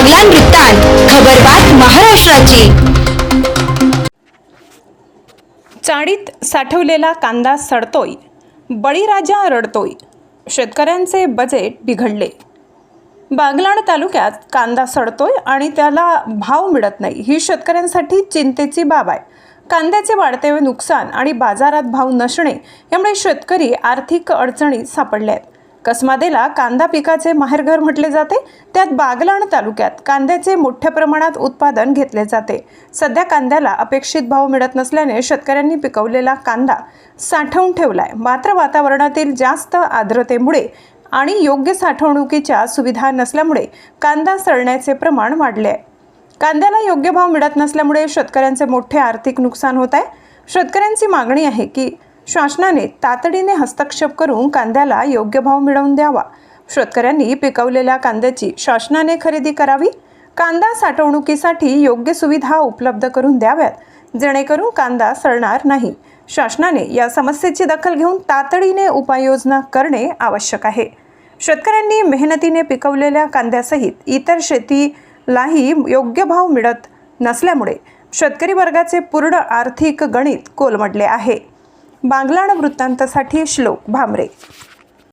बागलान वृत्तांत खबरबात महाराष्ट्राची. चाळीत साठवलेला कांदा सडतोय बळीराजा रडतोय शेतकऱ्यांचे बजेट बिघडले. बागलाण तालुक्यात कांदा सडतोय आणि त्याला भाव मिळत नाही ही शेतकऱ्यांसाठी चिंतेची बाब आहे. कांद्याचे वाढते नुकसान आणि बाजारात भाव नसणे यामुळे शेतकरी आर्थिक अडचणीत सापडले आहेत कसमादेला कांदा पिकाचे माहेरघर म्हटले जाते. त्यात बागलाण तालुक्यात कांद्याचे मोठ्या प्रमाणात उत्पादन घेतले जाते. सध्या कांद्याला अपेक्षित भाव मिळत नसल्याने शेतकऱ्यांनी पिकवलेला कांदा साठवून ठेवलाय. मात्र वातावरणातील जास्त आर्द्रतेमुळे आणि योग्य साठवणुकीच्या सुविधा नसल्यामुळे कांदा सळण्याचे प्रमाण वाढले आहे कांद्याला योग्य भाव मिळत नसल्यामुळे शेतकऱ्यांचे मोठे आर्थिक नुकसान होत आहे. शेतकऱ्यांची मागणी आहे की शासनाने तातडीने हस्तक्षेप करून कांद्याला योग्य भाव मिळवून द्यावा. शेतकऱ्यांनी पिकवलेल्या कांद्याची शासनाने खरेदी करावी. कांदा साठवणुकीसाठी योग्य सुविधा उपलब्ध करून द्याव्यात जेणेकरून कांदा सडणार नाही. शासनाने या समस्येची दखल घेऊन तातडीने उपाययोजना करणे आवश्यक आहे. शेतकऱ्यांनी मेहनतीने पिकवलेल्या कांद्यासहित इतर शेतीलाही योग्य भाव मिळत नसल्यामुळे शेतकरी वर्गाचे पूर्ण आर्थिक गणित कोलमडले आहे. बांगलाण वृत्तांतासाठी श्लोक भामरे